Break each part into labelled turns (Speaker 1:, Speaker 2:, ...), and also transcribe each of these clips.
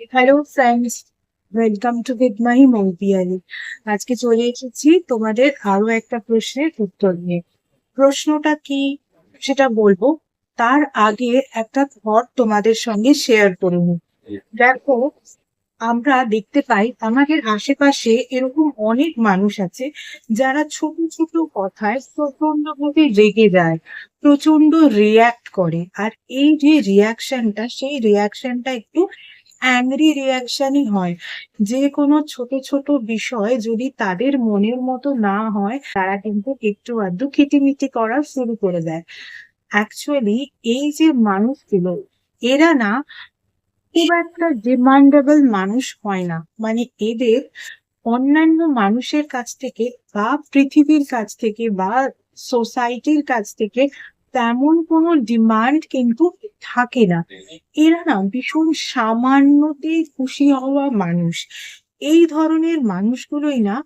Speaker 1: Hello friends welcome to আজকে চলে এসেছি তোমাদের আরও একটা প্রশ্নের উত্তর নিয়ে। প্রশ্নটা কি সেটা বলব। তার আগে একটা থট তোমাদের সঙ্গে শেয়ার করে দেখো, আমরা দেখতে পাই, আমাদের আশেপাশে এরকম অনেক মানুষ আছে, যারা ছোট ছোট কথায় প্রচণ্ড ভাবে রেগে যায় প্রচণ্ড রিয়াক্ট করে। আর এই যে রিয়াকশনটা সেই রিয়াকশনটা একটু অ্যাংরি রিয়াকশনই হয়। যে কোনো ছোট ছোট বিষয় যদি তাদের মনের মতো না হয়, তারা কিন্তু একটু আধটু খিটিমিটি করা শুরু করে দেয়। অ্যাকচুয়ালি এই যে মানুষগুলো, এরা না খুব একটা ডিমান্ডেবল মানুষ হয় না। মানে এদের অন্যান্য মানুষের কাছ থেকে বা পৃথিবীর কাছ থেকে বা সোসাইটির কাছ থেকে তেমন কোনো ডিমান্ড কিন্তু থাকে না। এরা না ভীষণ সামান্যতেই খুশি হওয়া মানুষ। এই ধরনের মানুষগুলোই না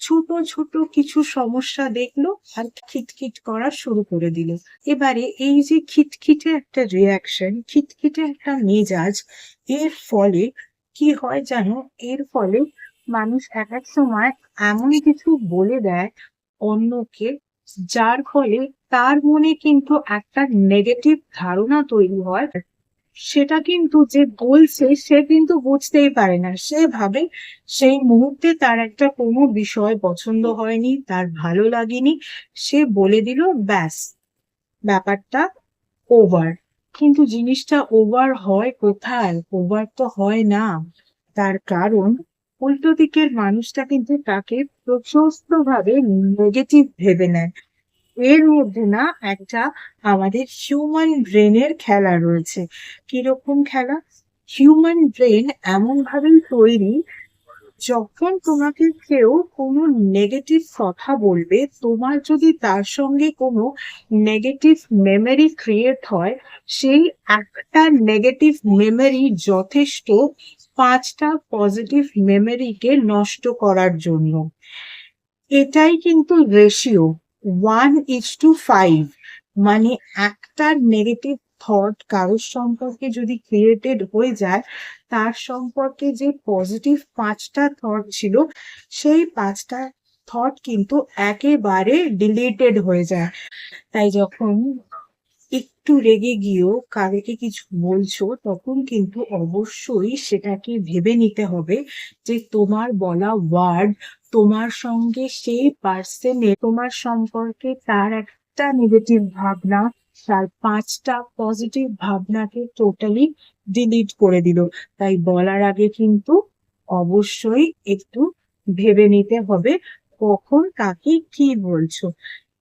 Speaker 1: ছোট ছোট কিছু সমস্যা দেখল আর খিটখিট করা শুরু করে দিল। এবারে এই যে খিটখিটে একটা রিয়াকশন খিটখিটে একটা মেজাজ এর ফলে কি হয় জানো? এর ফলে মানুষ এক এক সময় এমন কিছু বলে দেয় অন্যকে যার ফলে তার মনে কিন্তু একটা নেগেটিভ ধারণা তৈরি হয়। সেটা কিন্তু যে বলছে, সে কিন্তু বুঝতেই পারে না। সে ভাবে সেই মুহূর্তে তার একটা কোনো বিষয় পছন্দ হয়নি, তার ভালো লাগেনি। সে বলে দিল, ব্যাস, ব্যাপারটা ওভার কিন্তু জিনিসটা ওভার হয় কোথায়? ওভার তো হয় না। তার কারণ উল্টো দিকের মানুষটা কিন্তু তাকে প্রশস্ত ভাবে নেগেটিভ ভেবে নেয়। এর মধ্যে না একটা আমাদের হিউম্যান ব্রেনের খেলা রয়েছে। কীরকম খেলা? হিউম্যান ব্রেন এমন ভাবেই তৈরি, যখন তোমাকে কেউ কোনো নেগেটিভ কথা বলবে, তোমার যদি তার সঙ্গে কোনো নেগেটিভ মেমরি ক্রিয়েট হয়, সেই একটা নেগেটিভ মেমরি যথেষ্ট পাঁচটা পজিটিভ মেমোরিকে নষ্ট করার জন্য। এটাই কিন্তু ratio one is to five মানে একটা নেগেটিভ থট কারোর সম্পর্কে যদি ক্রিয়েটেড হয়ে যায়, তার সম্পর্কে যে পজিটিভ পাঁচটা থট ছিল, সেই পাঁচটা থট কিন্তু একেবারে ডিলিটেড হয়ে যায়। তাই যখন একটু রেগে গিয়েও কারোকে কিছু বলছো, তখন কিন্তু অবশ্যই সেটাকে ভেবে নিতে হবে যে তোমার বলা ওয়ার্ড তোমার সঙ্গে সেই পার্সনের তোমার সম্পর্কে তার একটা নেগেটিভ ভাবনা, তার পাঁচটা পজিটিভ ভাবনাকে টোটালি ডিলিট করে দিল। তাই বলার আগে কিন্তু অবশ্যই একটু ভেবে নিতে হবে কখন কাকে কি বলছো।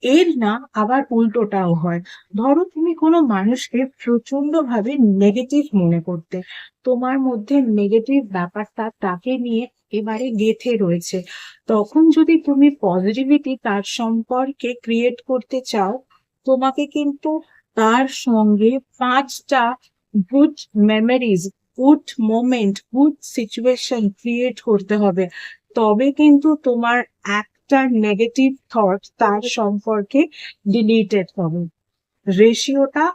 Speaker 1: এর না আবার উল্টোটাও হয়। ধরো তুমি কোনো মানুষকে প্রচণ্ড ভাবে নেগেটিভ মনে করতে, তোমার মধ্যে নেগেটিভ ব্যাপারটা তাকে নিয়ে এবারে গেথে রয়েছে। তখন যদি তুমি পজিটিভিটি তার সম্পর্কে ক্রিয়েট করতে চাও, তোমাকে কিন্তু তার সঙ্গে পাঁচটা good memories good moment good situation create করতে হবে। তবে কিন্তু তোমার একটা নেগেটিভ থট তার সম্পর্কে ডিলিটেড হবে। রেশিওটা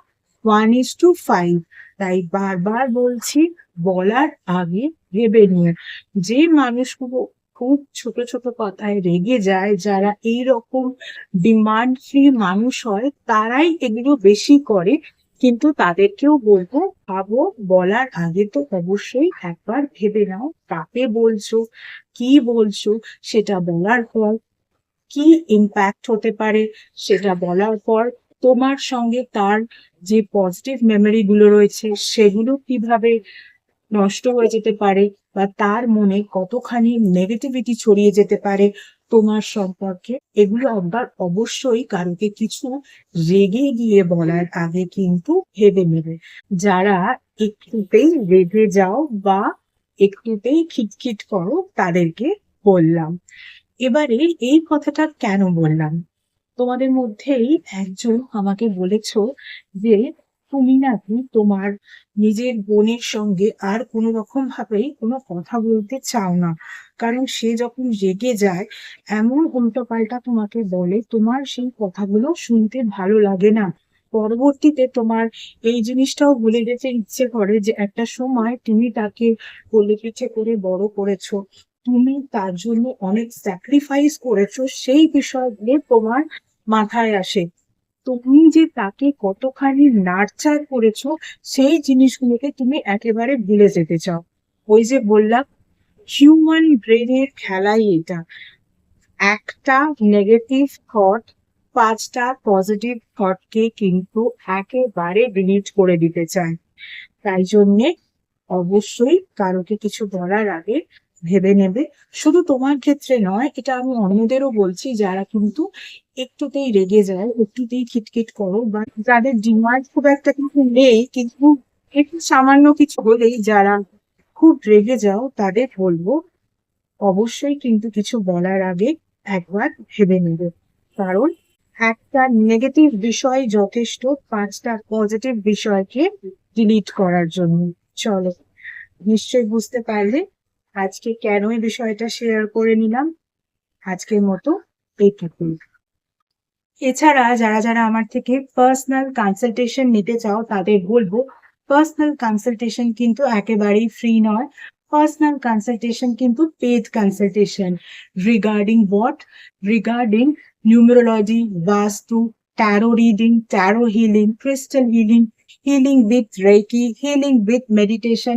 Speaker 1: ওয়ান ইস টু ফাইভ তাই বারবার বলছি, বলার আগে ভেবে নিয়ে। যে মানুষগুলো খুব ছোট ছোট কথায় রেগে যায়, যারা এই রকম ডিমান্ড ফ্রি মানুষ হয়, তারাই এগুলো বেশি করে কিন্তু তাদেরকেও বলব, ভাবো, বলার আগে তো অবশ্যই একবার ভেবে নাও কাকে বলছো, কি বলছো, সেটা বলার পর কি ইম্প্যাক্ট হতে পারে সেটা বলার পর তোমার সঙ্গে তার যে পজিটিভ মেমরি গুলো রয়েছে সেগুলো কীভাবে নষ্ট হয়ে যেতে পারে বা তার মনে কতখানি নেগেটিভিটি ছড়িয়ে যেতে পারে তোমার সম্পর্কে, এগুলো একবার অবশ্যই কারোকে কিছু রেগে গিয়ে বলার আগে কিন্তু ভেবে নেবে। যারা একটুতেই রেগে যাও বা একটুতেই খিটখিট করো, তাদেরকে বললাম। এবারে এই কথাটা কেন বললাম? তোমাদের মধ্যেই একজন আমাকে বলেছ যে তুমি নাকি তোমার নিজের বোনের সঙ্গে আর কোনো রকম ভাবেই কোনো কথা বলতে চাও না। কারণ সে যখন রেগে যায়, এমন উল্টোপাল্টা তোমাকে বলে, তোমার সেই কথাগুলো শুনতে ভালো লাগে না। পরবর্তীতে তোমার এই জিনিসটাও ভুলে যেতে ইচ্ছে করে যে একটা সময় তুমি তাকে কোলে পিঠে করে বড় করেছ। তুমি তার জন্য অনেক স্যাক্রিফাইস করেছ, সেই বিষয়গুলো তোমার মাথায় আসে। তুমি যে তাকে কতখানি নার্চার করেছ, সেই জিনিসগুলোকে তুমি একেবারে ভুলে যেতে চাও। ওই যে বললাম হিউম্যান ব্রেনের খেলাই এটা। একটা নেগেটিভ থট পাঁচটা পজিটিভ থটকে কিন্তু একেবারে ডিলিট করে দিতে চায়। তাই জন্যে অবশ্যই কারোকে কিছু বলার আগে ভেবে নেবে। শুধু তোমার ক্ষেত্রে নয়, এটা আমি অন্যদেরও বলছি, যারা কিন্তু একটুতেই রেগে যায়, একটুতেই খিটখিট করো, বা যাদের ডিমান্ড খুব একটা কিন্তু নেই, কিন্তু একটু সামান্য কিছু হলেই যারা খুব রেগে যাও, তাদের বলব, অবশ্যই কিন্তু কিছু বলার আগে একবার ভেবে নেবে। কারণ একটা নেগেটিভ বিষয় যথেষ্ট, পাঁচটা পজিটিভ বিষয়কে ডিলিট করার জন্য। চলো, নিশ্চয়ই বুঝতে পারলে। আজকে কেন এই বিষয়টা শেয়ার করে নিলাম? আজকের মতো এইটুকুই। এছাড়া যারা যারা আমার থেকে পার্সোনাল কনসালটেশন নিতে চাও তাদের বলব পার্সোনাল কনসালটেশন কিন্তু একেবারেই ফ্রি নয়। পার্সোনাল কনসালটেশন কিন্তু paid consultation regarding what regarding numerology vastu tarot reading tarot healing crystal healing healing with reiki healing with meditation,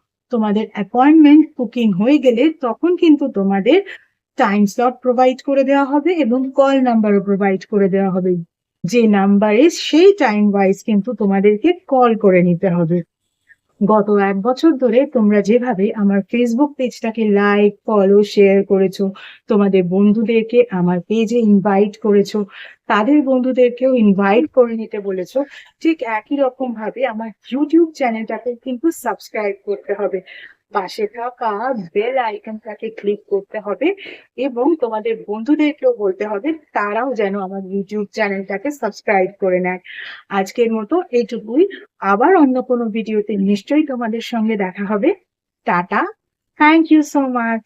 Speaker 1: তোমাদের অ্যাপয়েন্টমেন্ট বুকিং হয়ে গেলে তখন কিন্তু তোমাদের টাইম স্লট প্রোভাইড করে দেওয়া হবে এবং কল নাম্বারও প্রোভাইড করে দেওয়া হবে। যে নাম্বারে সেই টাইম ওয়াইজ কিন্তু তোমাদেরকে কল করে নিতে হবে। গত এক বছর ধরে তোমরা যেভাবে আমার ফেসবুক পেজটাকে লাইক ফলো শেয়ার করেছ, তোমাদের বন্ধুদেরকে আমার পেজে ইনভাইট করেছ, তাদের বন্ধুদেরকেও ইনভাইট করে নিতে বলেছ, ঠিক একই রকম ভাবে আমার ইউটিউব চ্যানেলটাকে কিন্তু সাবস্ক্রাইব করতে হবে। পাশে থাকা বেল আইকনটাকে ক্লিক করতে হবে এবং তোমাদের বন্ধুদেরকেও বলতে হবে তারাও যেন আমার ইউটিউব চ্যানেলটাকে সাবস্ক্রাইব করে নেয়। আজকের মতো এইটুকুই। আবার অন্য কোনো ভিডিওতে নিশ্চয়ই তোমাদের সঙ্গে দেখা হবে। Tata. Thank you so much